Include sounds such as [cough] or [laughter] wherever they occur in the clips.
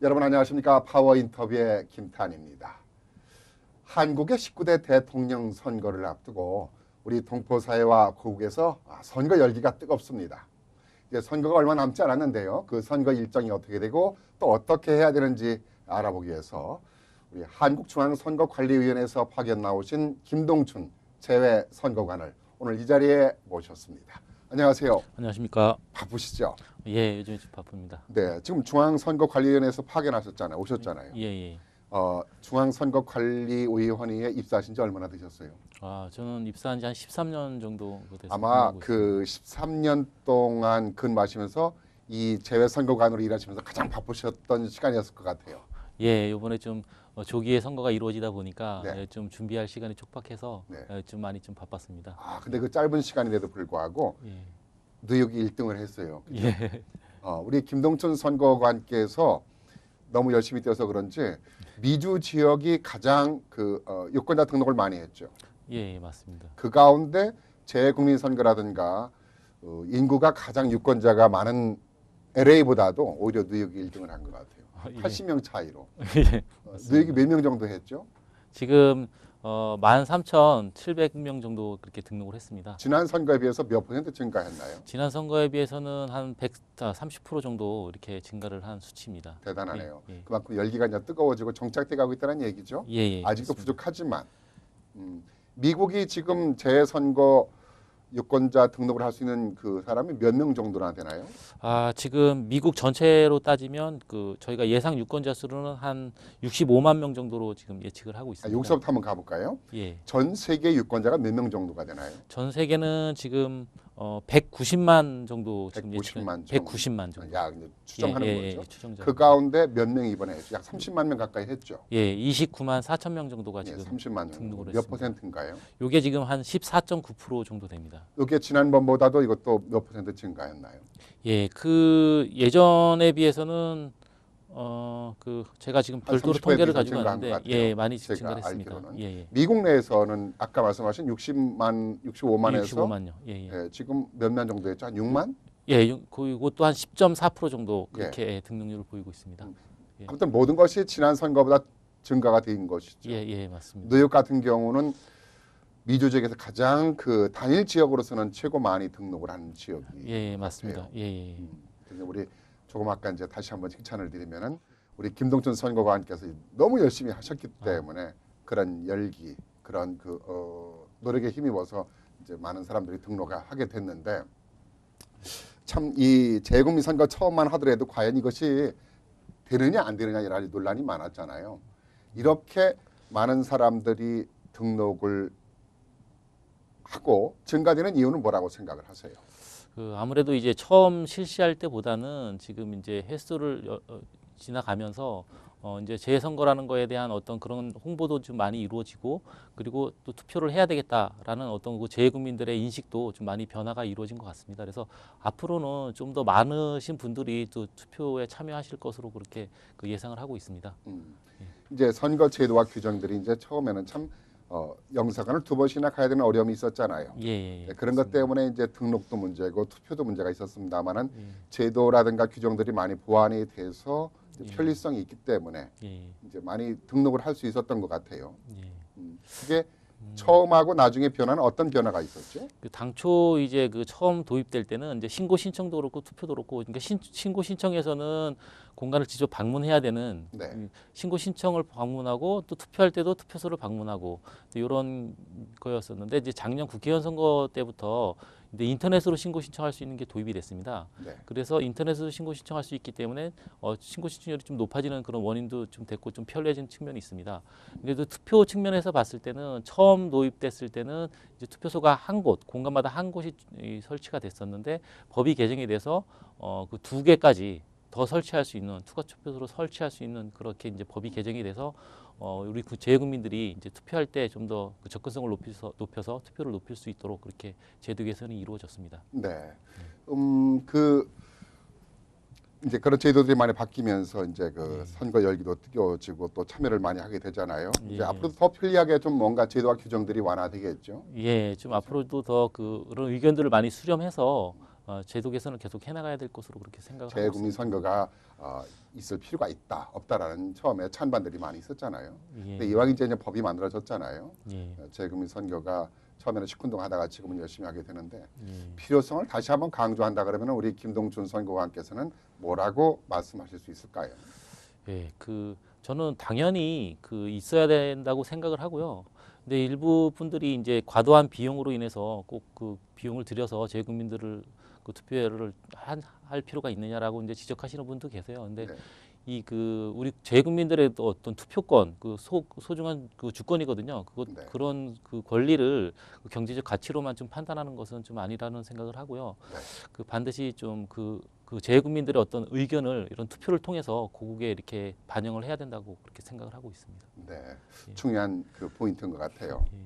여러분 안녕하십니까 파워 인터뷰의 김탄입니다. 한국의 19대 대통령 선거를 앞두고 우리 동포 사회와 고국에서 아, 선거 열기가 뜨겁습니다. 이제 선거가 얼마 남지 않았는데요. 그 선거 일정이 어떻게 되고 또 어떻게 해야 되는지 알아보기 위해서 우리 한국중앙선거관리위원회에서 파견 나오신 김동춘 재외 선거관을 오늘 이 자리에 모셨습니다. 안녕하세요. 안녕하십니까. 바쁘시죠? 예, 요즘 좀 바쁩니다. 네, 지금 중앙선거관리위원회에서 파견하셨잖아요. 오셨잖아요. 예, 예. 어, 중앙선거관리위원회에 입사하신 지 얼마나 되셨어요? 아, 저는 입사한 지 한 13년 정도 됐습니다. 아마 그 13년 동안 근무하시면서 이 재외선거관으로 일하시면서 가장 바쁘셨던 시간이었을 것 같아요. 예, 이번에 좀 어, 조기에 선거가 이루어지다 보니까 네. 예, 좀 준비할 시간이 촉박해서 네. 예, 좀 많이 좀 바빴습니다. 아, 근데 그 짧은 시간인데도 불구하고 예. 뉴욕이 1등을 했어요. 그죠? 예. 어, 우리 김동춘 선거관께서 너무 열심히 뛰어서 그런지 미주 지역이 가장 그 어, 유권자 등록을 많이 했죠. 예, 예, 맞습니다. 그 가운데 재국민 선거라든가 어, 인구가 가장 유권자가 많은 LA보다도 오히려 뉴욕이 1등을 한 것 같아요. 아, 예. 80명 차이로. [laughs] 예. 어, 뉴욕이 몇 명 정도 했죠? 지금 어, 13,700명 정도 그렇게 등록을 했습니다. 지난 선거에 비해서 몇 퍼센트 증가했나요? 지난 선거에 비해서는 한130% 정도 이렇게 증가를 한 수치입니다. 대단하네요. 예, 예. 그만큼 열기가 이제 뜨거워지고 정착돼 가고 있다는 얘기죠. 예, 예. 아직도 맞습니다. 부족하지만 음, 미국이 지금 재선거 유권자 등록을 할 수 있는 그 사람이 몇 명 정도나 되나요? 아, 지금 미국 전체로 따지면 그 저희가 예상 유권자 수로는 한 65만 명 정도로 지금 예측을 하고 아, 있습니다. 여기서부터 한번 가볼까요? 예. 전 세계 유권자가 몇 명 정도가 되나요? 전 세계는 지금 어 190만 정도 지금 190만 예측 190만 정도. 야, 추정하는 예, 예, 거죠. 예, 추정자. 그 가운데 몇명 이번에 했죠? 약 30만 명 가까이 했죠. 예, 29만 4천 명 정도가 예, 지금 30만 명. 등록을 몇 했습니다. 퍼센트인가요? 요게 지금 한 14.9% 정도 됩니다. 이게 지난번보다도 이것도 몇 퍼센트 증가했나요? 예, 그 예전에 비해서는 어 그 제가 지금 한 별도로 30% 통계를 가지고 왔는데. 예, 많이 증가했습니다. 예, 예. 미국 내에서는 아까 말씀하신 60만, 65만에서 65만요. 예, 예. 예, 지금 몇 만 정도 했죠? 한 6만? 예, 요- 그것도 한 10.4% 정도 예. 그렇게 예, 등록률을 보이고 있습니다. 음. 예. 아무튼 모든 것이 지난 선거보다 증가가 된 것이죠. 예, 예, 맞습니다. 뉴욕 같은 경우는 미주 지역에서 가장 그 단일 지역으로서는 최고 많이 등록을 한 지역이. 예, 예, 맞습니다. 같아요. 예, 예. 음, 그래서 우리 조금 아까 이제 다시 한번 칭찬을 드리면은 우리 김동춘 선거관께서 너무 열심히 하셨기 아. 때문에 그런 열기, 그런 그 어, 노력에 힘입어서 이제 많은 사람들이 등록을 하게 됐는데 참 이 재국민 선거 처음만 하더라도 과연 이것이 되느냐 안 되느냐 가지 논란이 많았잖아요. 이렇게 많은 사람들이 등록을 하고 증가되는 이유는 뭐라고 생각을 하세요? 그 아무래도 이제 처음 실시할 때보다는 지금 이제 횟수를 여- 어, 지나가면서 어 이제 재선거라는 거에 대한 어떤 그런 홍보도 좀 많이 이루어지고 그리고 또 투표를 해야 되겠다라는 어떤 그 재국민들의 인식도 좀 많이 변화가 이루어진 것 같습니다. 그래서 앞으로는 좀 더 많으신 분들이 또 투표에 참여하실 것으로 그렇게 그 예상을 하고 있습니다. 음. 이제 선거 제도와 규정들이 이제 처음에는 참 어, 영사관을 두 번씩이나 가야 되는 어려움이 있었잖아요. 예, 예, 예. 네, 그런 것 때문에 이제 등록도 문제고 투표도 문제가 있었습니다만은 예, 제도라든가 규정들이 많이 보완이 돼서 예. 편리성이 있기 때문에 예, 이제 많이 등록을 할 수 있었던 것 같아요. 예. 음. 그게 처음하고 나중에 변화는 어떤 변화가 있었죠? 그 당초 이제 그 처음 도입될 때는 이제 신고 신청도 그렇고 투표도 그렇고 그러니까 신, 신고 신청에서는 공간을 직접 방문해야 되는 네. 그 신고 신청을 방문하고 또 투표할 때도 투표소를 방문하고 이런 거였었는데 이제 작년 국회의원 선거 때부터 이제 인터넷으로 신고 신청할 수 있는 게 도입이 됐습니다. 네. 그래서 인터넷으로 신고 신청할 수 있기 때문에 어, 신고 신청률이 좀 높아지는 그런 원인도 좀 됐고 좀 편리해진 측면이 있습니다. 그래도 투표 측면에서 봤을 때는 처음 도입됐을 때는 이제 투표소가 한 곳, 공간마다 한 곳이 이, 설치가 됐었는데 법이 개정이 돼서 어, 그 두 개까지 더 설치할 수 있는 투가 투표소로 설치할 수 있는 그렇게 이제 법이 개정이 돼서 어, 우리 그 재국민들이 이제 투표할 때 좀 더 그 접근성을 높여서, 높여서 투표를 높일 수 있도록 그렇게 제도 개선이 이루어졌습니다. 네. 음, 그 이제 그런 제도들이 많이 바뀌면서 이제 그 예. 선거 열기도 뜨거워지고 또 참여를 많이 하게 되잖아요. 이제 예. 앞으로 더 편리하게 좀 뭔가 제도와 규정들이 완화되겠죠. 예, 좀 앞으로도 더 그- 그런 의견들을 많이 수렴해서 어, 제도 개선을 계속 해나가야 될 것으로 그렇게 생각을 하고 재국민 선거가 어, 있을 필요가 있다 없다라는 처음에 찬반들이 많이 있었잖아요. 있습니다. 근데 예, 이왕 이제 이제 법이 만들어졌잖아요. 예, 어, 재국민 선거가 처음에는 시큰둥 하다가 지금은 열심히 하게 되는데 예. 필요성을 다시 한번 강조한다 그러면 우리 김동준 선거관께서는 뭐라고 말씀하실 수 있을까요? 예, 그 저는 당연히 그 있어야 된다고 생각을 하고요. 근데 일부 분들이 이제 과도한 비용으로 인해서 꼭 그 비용을 들여서 제 국민들을 그 투표를 한, 할 필요가 있느냐라고 이제 지적하시는 분도 계세요. 근데 네. 이그 우리 제 국민들의 또 어떤 투표권 그 소, 소중한 그 주권이거든요. 그것 네. 그런 그 권리를 그 경제적 가치로만 좀 판단하는 것은 좀 아니라는 생각을 하고요. 네. 그 반드시 좀그그 제국민들의 어떤 의견을 이런 투표를 통해서 고국에 이렇게 반영을 해야 된다고 그렇게 생각을 하고 있습니다. 네, 예. 중요한 그 포인트인 것 같아요. 예.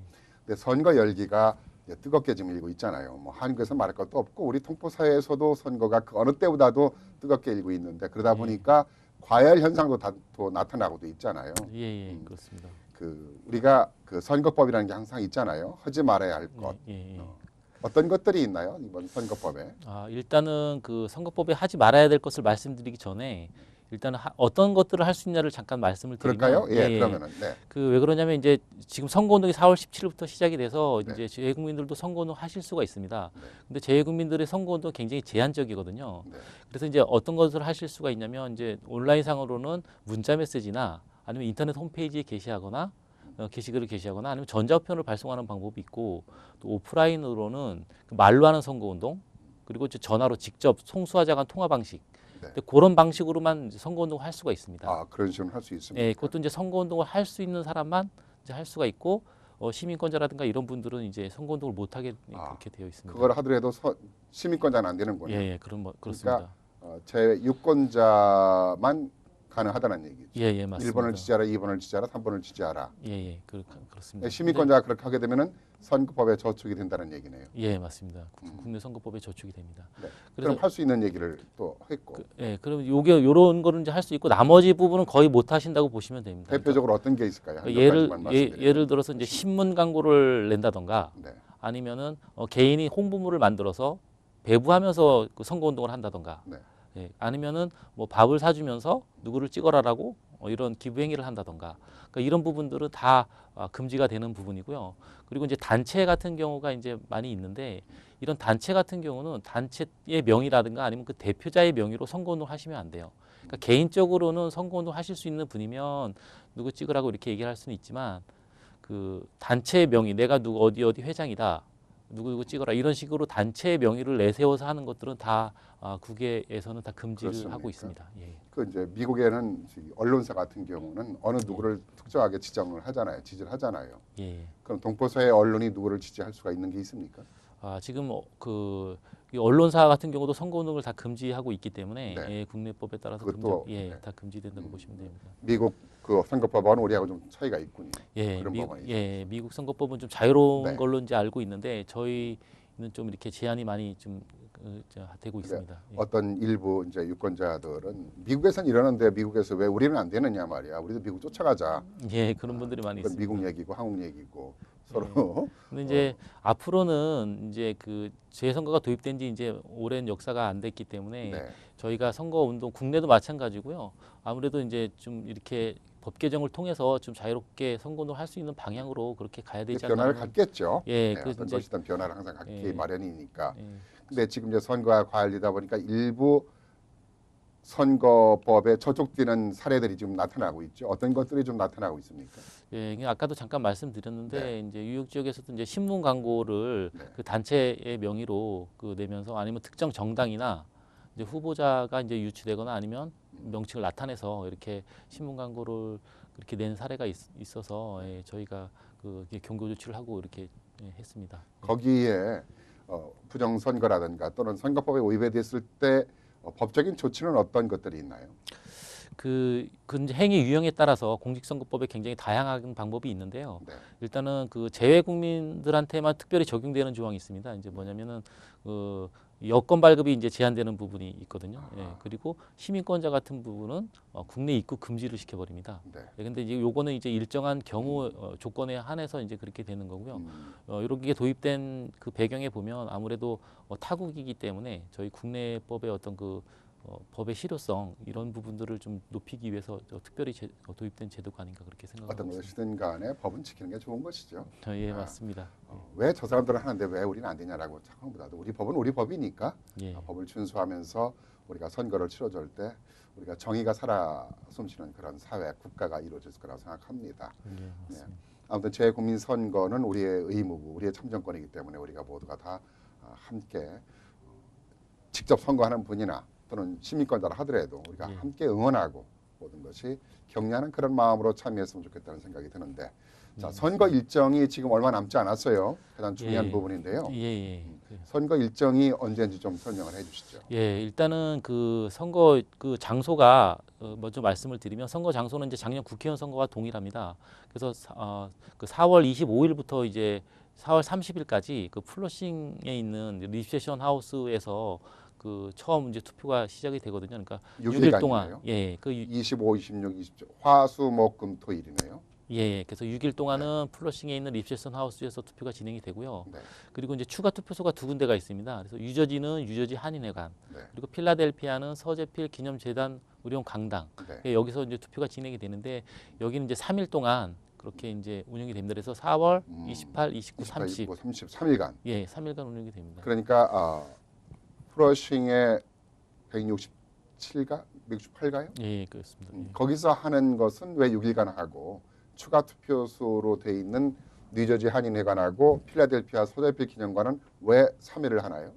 근데 선거 열기가 뜨겁게 지금 일고 있잖아요. 뭐 한국에서 말할 것도 없고 우리 통포 사회에서도 선거가 그 어느 때보다도 뜨겁게 일고 있는데 그러다 예. 보니까 과열 현상도 다, 또 나타나고도 있잖아요. 예, 예, 음. 그렇습니다. 그 우리가 그 선거법이라는 게 항상 있잖아요. 하지 말아야 할 것. 예, 예, 예. 어. 어떤 것들이 있나요 이번 선거법에? 아, 일단은 그 선거법에 하지 말아야 될 것을 말씀드리기 전에 일단은 하, 어떤 것들을 할 수 있냐를 잠깐 말씀을 드리면 그럴까요? 예, 그러면은 네. 그왜 그러냐면 이제 지금 선거운동이 4월 17일부터 시작이 돼서 네. 이제 재외국민들도 선거운동 하실 수가 있습니다. 네. 근데 재외국민들의 선거운동 굉장히 제한적이거든요. 네. 그래서 이제 어떤 것을 하실 수가 있냐면 이제 온라인상으로는 문자 메시지나 아니면 인터넷 홈페이지에 게시하거나 어, 게시글을 게시하거나 아니면 전자우편을 발송하는 방법이 있고 또 오프라인으로는 그 말로 하는 선거운동 그리고 전화로 직접 송수하자 간 통화 방식 네. 그런 방식으로만 선거운동을 할 수가 있습니다. 아 그런 식으로 할 수 있습니다. 예, 그것도 이제 선거운동을 할 수 있는 사람만 이제 할 수가 있고 어, 시민권자라든가 이런 분들은 이제 선거운동을 못 하게 아, 그렇게 되어 있습니다. 그걸 하더라도 서, 시민권자는 안 되는군요. 예, 예, 그런 뭐 그렇습니다. 어, 제 유권자만 가능하다는 얘기죠. 예, 예, 맞습니다. 1번을 지지하라, 2번을 지지하라, 3번을 지지하라. 예, 예, 그, 그렇습니다. 시민권자가 그렇게 하게 되면은 선거법에 저촉이 된다는 얘기네요. 근데- 예, 맞습니다. 국- 음. 국내 선거법에 저축이 됩니다. 네. 그럼 할 수 있는 얘기를 또 했고 그, 예, 그럼 요게 요런 거는 이제 할 수 있고 나머지 부분은 거의 못 하신다고 보시면 됩니다. 대표적으로 어떤 게 있을까요? 한 그러니까 몇 예를 예. 예를 들어서 이제 신문 광고를 낸다던가 네. 아니면은 어, 개인이 홍보물을 만들어서 배부하면서 그 선거 운동을 한다던가 네. 예, 아니면은 뭐 밥을 사주면서 누구를 찍어라라고 어, 이런 기부 행위를 한다던가 그러니까 이런 부분들은 다 아, 금지가 되는 부분이고요. 그리고 이제 단체 같은 경우가 이제 많이 있는데 이런 단체 같은 경우는 단체의 명의라든가 아니면 그 대표자의 명의로 선거운동 하시면 안 돼요. 그러니까 개인적으로는 선거운동 하실 수 있는 분이면 누구 찍으라고 이렇게 얘기를 할 수는 있지만 그 단체의 명의 내가 누구 어디 어디 회장이다 누구 누구 찍어라 이런 식으로 단체의 명의를 내세워서 하는 것들은 다 아, 국외에서는 다 금지를 그렇습니까? 하고 있습니다. 예. 그 이제 미국에는 언론사 같은 경우는 어느 네. 누구를 특정하게 지정을 하잖아요. 지지를 하잖아요. 예. 그럼 동포사의 언론이 누구를 지지할 수가 있는 게 있습니까? 아, 지금 어, 그이 언론사 같은 경우도 선거운동을 다 금지하고 있기 때문에 네. 예, 국내법에 따라서 그것도, 금지, 예, 네. 다 금지된다고 음. 보시면 됩니다. 미국 그 선거법은 우리하고 좀 차이가 있군요. 예, 그런 부분이죠. 예, 미국 선거법은 좀 자유로운 네. 걸로 이제 알고 있는데 저희는 좀 이렇게 제한이 많이 좀 되고 있습니다. 예. 어떤 일부 이제 유권자들은 미국에선 이러는데 미국에서 왜 우리는 안 되느냐 말이야. 우리도 미국 쫓아가자. 예, 그런 분들이 많이 있습니다. 미국 얘기고 한국 얘기고 서로 근데 이제 앞으로는 이제 그 재선거가 도입된 지 이제 오랜 역사가 안 됐기 때문에 네. 저희가 선거 운동 국내도 마찬가지고요. 아무래도 이제 좀 이렇게 법 개정을 통해서 좀 자유롭게 선거 운동 할수 있는 방향으로 그렇게 가야 되지 않나. 변화를 갖겠죠. 예, 네, 그 어떤 이제 것이든 변화를 항상 갖기 예. 마련이니까. 예. 근데 지금 이제 선거가 과열되다 보니까 일부 선거법에 저촉되는 사례들이 좀 나타나고 있죠. 어떤 것들이 좀 나타나고 있습니까? 예, 아까도 잠깐 말씀드렸는데 네. 이제 뉴욕 지역에서도 이제 신문 광고를 네. 그 단체의 명의로 그 내면서 아니면 특정 정당이나 이제 후보자가 이제 유치되거나 아니면 명칭을 나타내서 이렇게 신문 광고를 그렇게 낸 사례가 있, 어서 예, 저희가 그 경고 조치를 하고 이렇게 예, 했습니다. 거기에 어, 부정선거라든가 또는 선거법에 위배됐을 때 어, 법적인 조치는 어떤 것들이 있나요? 그, 그 행위 유형에 따라서 공직선거법에 굉장히 다양한 방법이 있는데요. 네. 일단은 그 재외 국민들한테만 특별히 적용되는 조항이 있습니다. 이제 뭐냐면은 그 여권 발급이 이제 제한되는 부분이 있거든요. 예, 아. 그리고 시민권자 같은 부분은 어, 국내 입국 금지를 시켜버립니다. 네. 예, 근데 이제 요거는 이제 일정한 경우 어, 조건에 한해서 이제 그렇게 되는 거고요. 음, 어, 이렇게 도입된 그 배경에 보면 아무래도 어, 타국이기 때문에 저희 국내법의 어떤 그 어, 법의 실효성 이런 부분들을 좀 높이기 위해서 저 특별히 제, 어, 도입된 제도가 아닌가 그렇게 생각하고 어떤. 것이든 간에 법은 지키는 게 좋은 것이죠. 어, 예, 아. 맞습니다. 왜저 사람들은 하는데 왜 우리는 안 되냐라고 생각보다도 우리 법은 우리 법이니까 예, 아, 법을 준수하면서 우리가 선거를 치러줄 때 우리가 정의가 살아 숨쉬는 그런 사회 국가가 이루어질 거라고 생각합니다. 예, 맞습니다. 아무튼 제 국민 선거는 우리의 의무고 우리의 참정권이기 때문에 우리가 모두가 다 아, 함께 어, 직접 선거하는 분이나 또는 시민권자라 하더라도 우리가 예. 함께 응원하고 모든 것이 격려하는 그런 마음으로 참여했으면 좋겠다는 생각이 드는데 자 음. 선거 일정이 지금 얼마 남지 않았어요. 가장 중요한 예. 부분인데요. 예, 예. 그- 선거 일정이 언제인지 좀 설명을 해주시죠. 예, 일단은 그 선거 그 장소가 어, 먼저 말씀을 드리면 선거 장소는 이제 작년 국회의원 선거와 동일합니다. 그래서 사, 어, 그 4월 25일부터 이제 4월 30일까지 그 플러싱에 있는 리셉션 하우스에서 그 처음 이제 투표가 시작이 되거든요. 그러니까 6일 동안 예, 그 유- 25, 26, 27 화수 목금토일이네요. 예, 그래서 6일 동안은 플러싱에 있는 리셉션 하우스에서 투표가 진행이 되고요. 네. 그리고 이제 추가 투표소가 두 군데가 있습니다. 그래서 유저지는 유저지 한인회관, 네. 그리고 필라델피아는 서재필 기념재단 의료원 강당. 네. 예, 여기서 이제 투표가 진행이 되는데 여기는 이제 3일 동안 그렇게 이제 운영이 됩니다. 그래서 4월 음, 28, 29, 30. 29, 30, 3일간. 예, 3일간 운영이 됩니다. 그러니까 아, 프러싱의 167가 168가요? 예, 그렇습니다. 음, 예. 거기서 하는 것은 왜 6일간 하고 추가 투표소로 돼 있는 뉴저지 한인회관하고 필라델피아 소대필 기념관은 왜 3일을 하나요?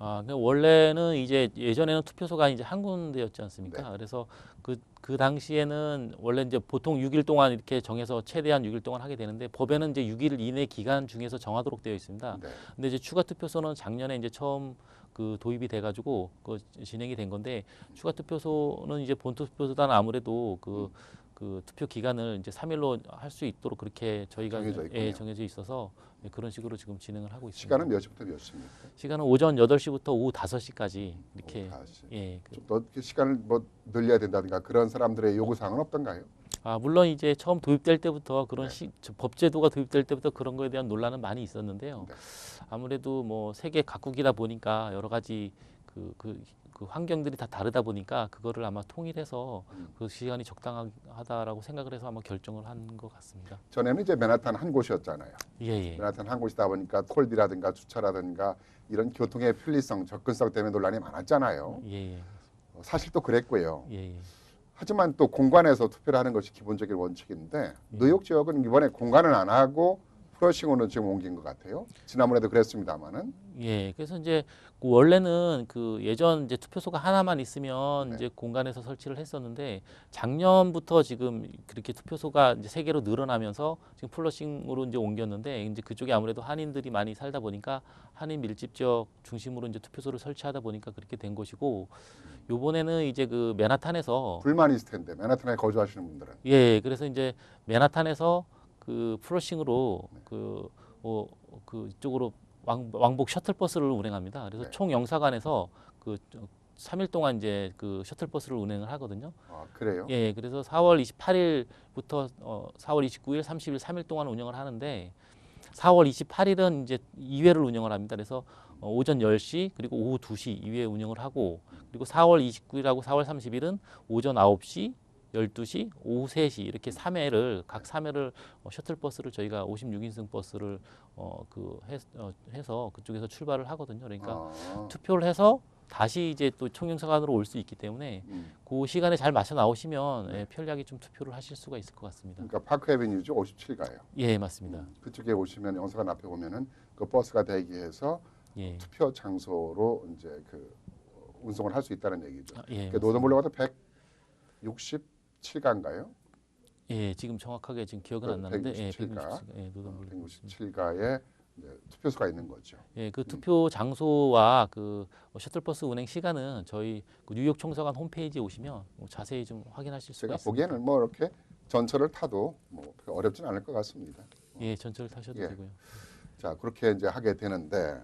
아, 그 원래는 이제 예전에는 투표소가 이제 한 군데였지 않습니까? 네. 그래서 그, 그 당시에는 원래 이제 보통 6일 동안 이렇게 정해서 최대한 6일 동안 하게 되는데 법에는 이제 6일 이내 기간 중에서 정하도록 되어 있습니다. 네. 근데 이제 추가 투표소는 작년에 이제 처음 그 도입이 돼가지고 그 진행이 된 건데 추가 투표소는 이제 본 투표보다는 아무래도 그, 그 투표 기간을 이제 3일로 할 수 있도록 그렇게 저희가 정해져 있군요. 예, 정해져 있어서 예, 그런 식으로 지금 진행을 하고 있습니다. 시간은 몇 시부터 몇 시입니까? 시간은 오전 8시부터 오후 5시까지 이렇게 다시. 예. 그- 좀더 시간을 뭐 늘려야 된다든가 그런 사람들의 요구 사항은 없던가요? 아 물론 이제 처음 도입될 때부터 그런 네. 시, 저- 법제도가 도입될 때부터 그런 거에 대한 논란은 많이 있었는데요. 네. 아무래도 뭐 세계 각국이다 보니까 여러 가지 그, 그, 그 환경들이 다 다르다 보니까 그거를 아마 통일해서 음. 그 시간이 적당하다라고 생각을 해서 아마 결정을 한 것 같습니다. 전에는 이제 맨하탄 한 곳이었잖아요. 예, 예. 맨하탄 한 곳이다 보니까 톨비라든가 주차라든가 이런 교통의 편리성, 접근성 때문에 논란이 많았잖아요. 예, 예. 어, 사실 또 그랬고요. 예, 예. 하지만 또 공간에서 투표를 하는 것이 기본적인 원칙인데 뉴욕 지역은 이번에 공간을 안 하고 프러싱으로 지금 옮긴 것 같아요. 지난번에도 그랬습니다만은 예, 그래서 이제 그 원래는 그 예전 이제 투표소가 하나만 있으면 네. 이제 공간에서 설치를 했었는데 작년부터 지금 그렇게 투표소가 이제 세 개로 늘어나면서 지금 플러싱으로 이제 옮겼는데 이제 그쪽에 아무래도 한인들이 많이 살다 보니까 한인 밀집 지역 중심으로 이제 투표소를 설치하다 보니까 그렇게 된 것이고 요번에는 이제 그 맨하탄에서 불만이 있을 텐데 맨하탄에 거주하시는 분들은 예, 그래서 이제 맨하탄에서 그 플러싱으로 네. 그, 어, 그 이쪽으로 왕, 왕복 셔틀버스를 운행합니다. 그래서 네. 총 영사관에서 그 3일 동안 이제 그 셔틀버스를 운행을 하거든요. 아, 그래요. 예, 그래서 4월 28일부터 어, 4월 29일, 30일 3일 동안 운영을 하는데 4월 28일은 이제 2회를 운영을 합니다. 그래서 어, 오전 10시 그리고 오후 2시 2회 운영을 하고 그리고 4월 29일하고 4월 30일은 오전 9시 12시, 오후 3시 이렇게 3회를 각 3회를 어, 셔틀버스를 저희가 56인승 버스를 어, 그 해, 어, 해서 그쪽에서 출발을 하거든요. 그러니까 아. 투표를 해서 다시 이제 또 총영사관으로 올 수 있기 때문에 음. 그 시간에 잘 맞춰 나오시면 네. 예, 편리하게 좀 투표를 하실 수가 있을 것 같습니다. 그러니까 파크 에비뉴죠 57가요. 예, 맞습니다. 음, 그쪽에 오시면 영사관 앞에 오면은 그 버스가 대기해서 예. 투표 장소로 이제 그 어, 운송을 할 수 있다는 얘기죠. 아, 예, 그러니까 노동부로 가서 160 7가인가요? 예, 지금 정확하게 지금 기억은 안 나는데 167가, 예, 167가, 에 투표소가 있는 거죠. 예, 그 음. 투표 장소와 그 셔틀버스 운행 시간은 저희 그 뉴욕 총사관 홈페이지에 오시면 뭐 자세히 좀 확인하실 수가 있습니다. 제가 보기에는 뭐 이렇게 전철을 타도 뭐 어렵진 않을 것 같습니다. 뭐. 예, 전철을 타셔도 예. 되고요. 자, 그렇게 이제 하게 되는데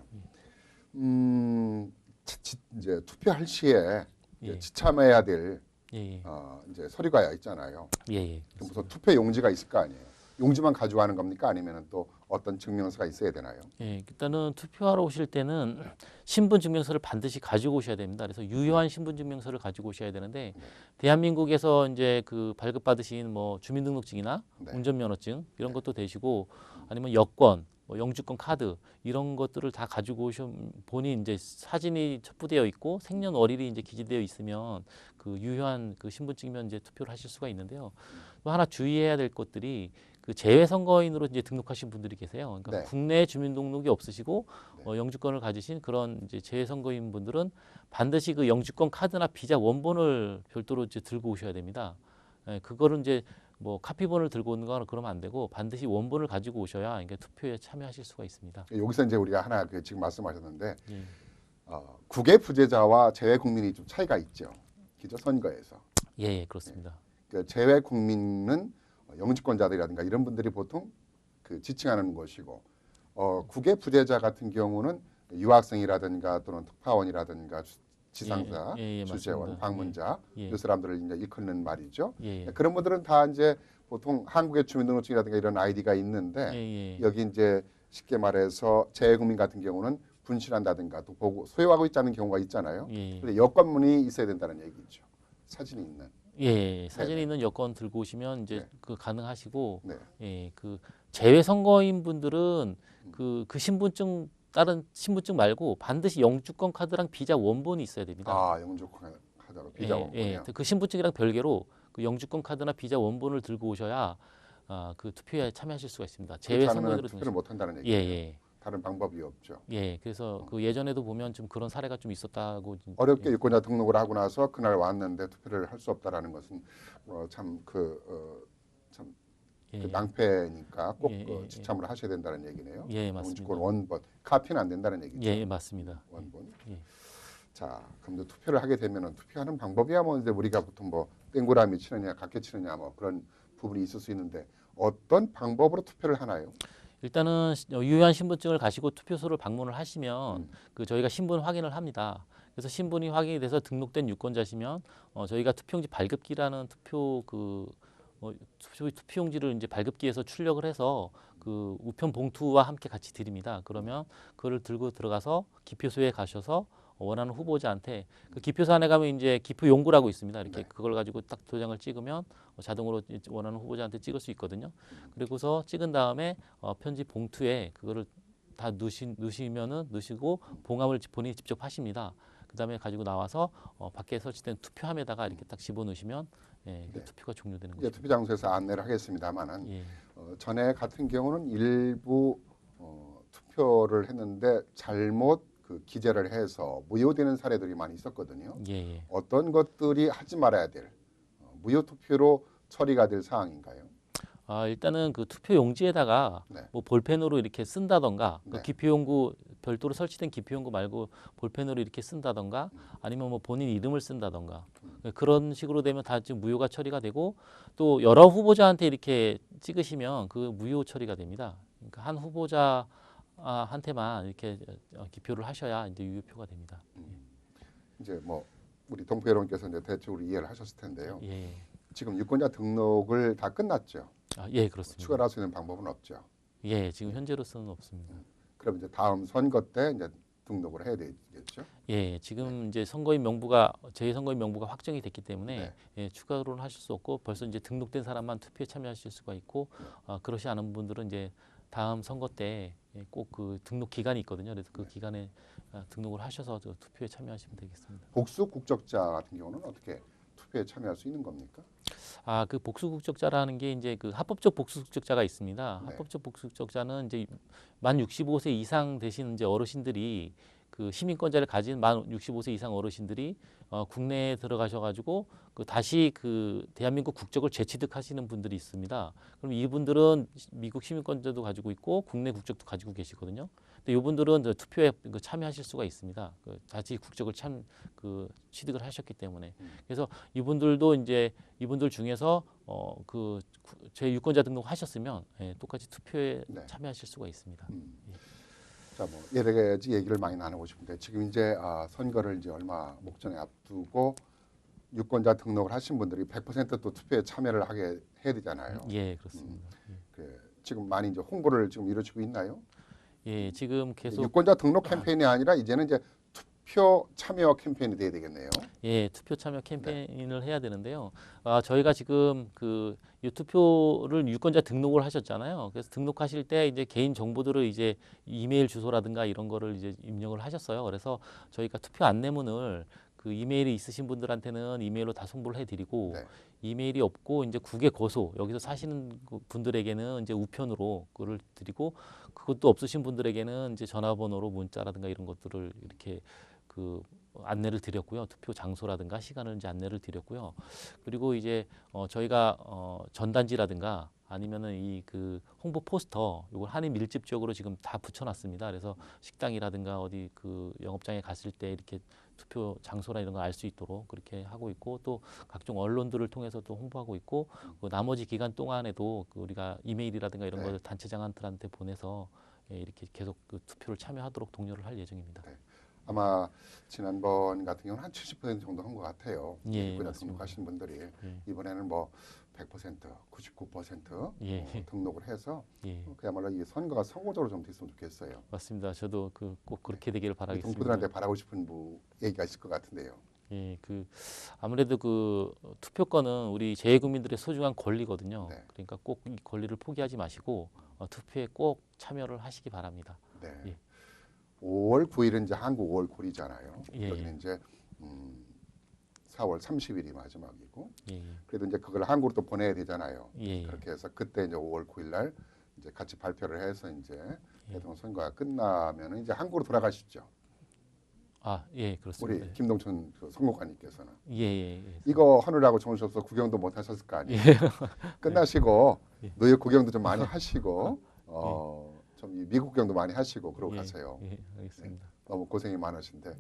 음, 지, 이제 투표할 시에 예. 지참해야 될 예, 예, 어, 이제 서류가 있잖아요. 예, 예. 무슨 투표 용지가 있을 거 아니에요. 용지만 가져가는 겁니까? 아니면 또 어떤 증명서가 있어야 되나요? 예, 일단은 투표하러 오실 때는 신분 증명서를 반드시 가지고 오셔야 됩니다. 그래서 유효한 신분 증명서를 가지고 오셔야 되는데 네. 대한민국에서 이제 그 발급 받으신 뭐 주민등록증이나 네. 운전면허증 이런 것도 되시고 아니면 여권, 뭐 영주권 카드 이런 것들을 다 가지고 오셔 본인 이제 사진이 첩부되어 있고 생년월일이 이제 기재되어 있으면 그 유효한 그 신분증이면 이제 투표를 하실 수가 있는데요. 또 하나 주의해야 될 것들이 그 재외 선거인으로 이제 등록하신 분들이 계세요. 그러니까 네. 국내 주민등록이 없으시고 네. 어, 영주권을 가지신 그런 이제 재외 선거인 분들은 반드시 그 영주권 카드나 비자 원본을 별도로 이제 들고 오셔야 됩니다. 예, 그거를 이제 뭐 카피본을 들고 오는 거는 그러면 안 되고 반드시 원본을 가지고 오셔야 그러니까 투표에 참여하실 수가 있습니다. 여기서 이제 우리가 하나 그 지금 말씀하셨는데 예. 어, 국외 부재자와 재외 국민이 좀 차이가 있죠. 기저 선거에서 예, 예, 그렇습니다. 그 재외 국민은 영주권자들이라든가 이런 분들이 보통 그 지칭하는 것이고 어, 국외 부재자 같은 경우는 유학생이라든가 또는 특파원이라든가 주- 지상자, 예, 예, 예, 주재원, 맞습니다. 방문자 예, 이 사람들을 이제 일컫는 말이죠. 예, 예, 그런 분들은 다 이제 보통 한국의 주민등록증이라든가 이런 아이디가 있는데 예, 예. 여기 이제 쉽게 말해서 재외국민 같은 경우는 분실한다든가 또 보고 소유하고 있지 않은 경우가 있잖아요. 예, 예. 근데 여권문이 있어야 된다는 얘기죠. 사진이 있는. 예, 예. 사진에 네. 있는 여권 들고 오시면 이제 네. 그 가능하시고 네. 예, 그 재외 선거인 분들은 그, 그 신분증 다른 신분증 말고 반드시 영주권 카드랑 비자 원본이 있어야 됩니다. 아 영주권 하다가 비자 예, 원본이요. 예, 그 신분증이랑 별개로 그 영주권 카드나 비자 원본을 들고 오셔야 아, 그 투표에 참여하실 수가 있습니다. 그렇지 않으면 선거인으로 투표를 못 한다는 예, 얘기예요. 예. 다른 방법이 없죠. 예, 그래서 그 예전에도 보면 좀 그런 사례가 좀 있었다고 좀- 어렵게 유권자 등록을 하고 나서 그날 왔는데 투표를 할 수 없다라는 것은 어, 참그 어, 참 예, 그 낭패니까 꼭 예, 어, 예, 예. 지참을 하셔야 된다는 얘기네요. 예, 맞습니다. 원본 카피는 안 된다는 얘기죠. 예, 예, 맞습니다. 원본. 예. 자, 그럼 이제 투표를 하게 되면은 투표하는 방법이야 뭐 이제 우리가 보통 뭐 땡구라미 치느냐, 각개 치느냐 뭐 그런 부분이 있을 수 있는데 어떤 방법으로 투표를 하나요? 일단은 시- 어, 유효한 신분증을 가지고 투표소를 방문을 하시면 음. 그 저희가 신분 확인을 합니다. 그래서 신분이 확인이 돼서 등록된 유권자시면 어, 저희가 투표용지 발급기라는 투표 그 어, 투표, 투표용지를 이제 발급기에서 출력을 해서 그 우편 봉투와 함께 같이 드립니다. 그러면 그거를 들고 들어가서 기표소에 가셔서 원하는 후보자한테 그 기표소 안에 가면 이제 기표 용구라고 있습니다. 이렇게 네. 그걸 가지고 딱 도장을 찍으면 어, 자동으로 원하는 후보자한테 찍을 수 있거든요. 그리고서 찍은 다음에 어, 편지 봉투에 그거를 다 넣으시, 넣으시면은 넣으시고 봉합을 지- 본인이 직접 하십니다. 그 다음에 가지고 나와서 어, 밖에 설치된 투표함에다가 이렇게 딱 집어 넣으시면 예, 그 네. 투표가 종료되는 거죠. 투표 장소에서 안내를 하겠습니다만은 예, 어, 전에 같은 경우는 일부 어, 투표를 했는데 잘못 그 기재를 해서 무효되는 사례들이 많이 있었거든요. 예, 예. 어떤 것들이 하지 말아야 될 어, 무효 투표로 처리가 될 사항인가요? 아, 일단은 그 투표 용지에다가 네. 뭐 볼펜으로 이렇게 쓴다던가 그 네. 기표용구 별도로 설치된 기표용구 말고 볼펜으로 이렇게 쓴다던가 음. 아니면 뭐 본인 이름을 쓴다던가 그런 식으로 되면 다 지금 무효가 처리가 되고 또 여러 후보자한테 이렇게 찍으시면 그 무효 처리가 됩니다. 그러니까 한 후보자 아, 한테만 이렇게 어, 기표를 하셔야 이제 유효표가 됩니다. 이제 뭐 우리 동포 여러분께서 이제 대충 이해를 하셨을 텐데요. 예, 지금 유권자 등록을 다 끝났죠. 아, 예 그렇습니다. 추가를 할수 있는 방법은 없죠. 예, 지금 현재로서는 없습니다. 그럼 이제 다음 선거 때 이제 등록을 해야 되겠죠. 예, 지금 이제 선거인 명부가 재선거인 명부가 확정이 됐기 때문에 네. 예, 추가로는 하실 수 없고 벌써 이제 등록된 사람만 투표에 참여하실 수가 있고 네. 아, 그렇지 않은 분들은 이제 다음 선거 때 꼭 그 등록 기간이 있거든요. 그래서 그 네. 기간에 아, 등록을 하셔서 저 투표에 참여하시면 되겠습니다. 복수 국적자 같은 경우는 어떻게 투표에 참여할 수 있는 겁니까? 아, 그 복수 국적자라는 게 이제 그 합법적 복수 국적자가 있습니다. 네. 합법적 복수 국적자는 이제 만 65세 이상 되신 이제 어르신들이 그 시민권자를 가진 만 65세 이상 어르신들이 어, 국내에 들어가셔가지고 그 다시 그 대한민국 국적을 재취득하시는 분들이 있습니다. 그럼 이분들은 시- 미국 시민권자도 가지고 있고 국내 국적도 가지고 계시거든요. 근데 이분들은 투표에 그 참여하실 수가 있습니다. 그 다시 국적을 참 그 취득을 하셨기 때문에 음. 그래서 이분들도 이제 이분들 중에서 어 그 제 유권자 등록 하셨으면 예, 똑같이 투표에 네. 참여하실 수가 있습니다. 음. 자, 뭐 여러 가지 얘기를 많이 나누고 싶은데 지금 이제 아, 선거를 이제 얼마 목전에 앞두고 유권자 등록을 하신 분들이 100%또 투표에 참여를 하게 해야 되잖아요. 예, 그렇습니다. 그 지금 많이 이제 홍보를 지금 이루어지고 있나요? 예, 지금 계속 유권자 등록 캠페인이 아니라 이제는 이제 투표 참여 캠페인이 돼야 되겠네요. 예, 투표 참여 캠페인을 해야 되는데요. 아, 저희가 지금 그 유투표를 유권자 등록을 하셨잖아요. 그래서 등록하실 때 이제 개인 정보들을 이제 이메일 주소라든가 이런 거를 이제 입력을 하셨어요. 그래서 저희가 투표 안내문을 그 이메일이 있으신 분들한테는 이메일로 다 송부를 해드리고 네. 이메일이 없고 이제 국외 거소 여기서 사시는 그 분들에게는 이제 우편으로 그걸 드리고 그것도 없으신 분들에게는 이제 전화번호로 문자라든가 이런 것들을 이렇게 그 안내를 드렸고요. 투표 장소라든가 시간을 이제 안내를 드렸고요. 그리고 이제 어 저희가 어 전단지라든가 아니면은 이 그 홍보 포스터 이걸 한인 밀집 지역으로 지금 다 붙여놨습니다. 그래서 식당이라든가 어디 그 영업장에 갔을 때 이렇게 투표 장소나 이런 거알수 있도록 그렇게 하고 있고 또 각종 언론들을 통해서도 홍보하고 있고 그 나머지 기간 동안에도 그 우리가 이메일이라든가 이런 네. 것을 단체 장한들한테 보내서 예, 이렇게 계속 그 투표를 참여하도록 독려를 할 예정입니다. 아마 지난번 같은 경우는 한 70% 정도 한 것 같아요. 예, 맞습니다. 등록하신 분들이 예. 이번에는 뭐 100%, 99% 예. 어, 등록을 해서 예, 어, 그야말로 이 선거가 성공적으로 좀 됐으면 좋겠어요. 맞습니다. 저도 그 꼭 그렇게 되기를 바라겠습니다. 동포들한테 바라고 싶은 부 얘기가 있을 것 같은데요. 예, 그 아무래도 그 투표권은 우리 재외국민들의 소중한 권리거든요. 네. 그러니까 꼭 이 권리를 포기하지 마시고 어, 투표에 꼭 참여를 하시기 바랍니다. 네. 예. 5월 9일은 이제 한국 5월 9일이잖아요. 예, 여기는 이제 음, 4월 30일이 마지막이고 예, 그래도 이제 그걸 한국으로 또 보내야 되잖아요. 예, 예, 그렇게 해서 그때 이제 5월 9일 날 이제 같이 발표를 해서 이제 예. 대통령 선거가 끝나면은 이제 한국으로 돌아가시죠. 아, 예, 그렇습니다. 우리 김동춘 그 선거관님께서는 예, 예, 예. 이거 하느라고 정우셔서 구경도 못 하셨을 거 아니에요. [laughs] 끝나시고 예. 노예 구경도 좀 많이 하시고 [laughs] 어, 좀이 미국 구경도 많이 하시고 그러고 예, 가세요. 예, 알겠습니다. 너무 고생이 많으신데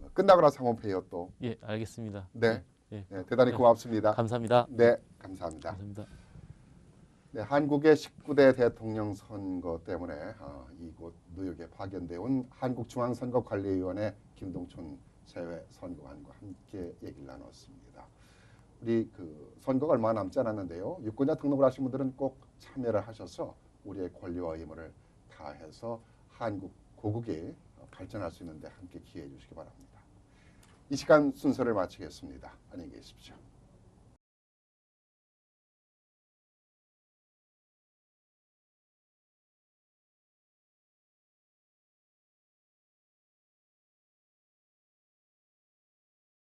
어, 끝나고 나서 한번 봬요 또. 예, 알겠습니다. 네. 예, 네, 대단히 네. 고맙습니다. 감사합니다. 네, 감사합니다. 감사합니다. 네, 한국의 19대 대통령 선거 때문에 어, 이곳 뉴욕에 파견돼 온 한국중앙선거관리위원회 김동춘 세외 선거관과 함께 얘기를 나눴습니다. 우리 그 선거가 얼마 남지 않았는데요. 유권자 등록을 하신 분들은 꼭 참여를 하셔서 우리의 권리와 의무를 다해서 한국 고국이 어, 발전할 수 있는데 함께 기여해 주시기 바랍니다. 이 시간 순서를 마치겠습니다. 안녕히 계십시오.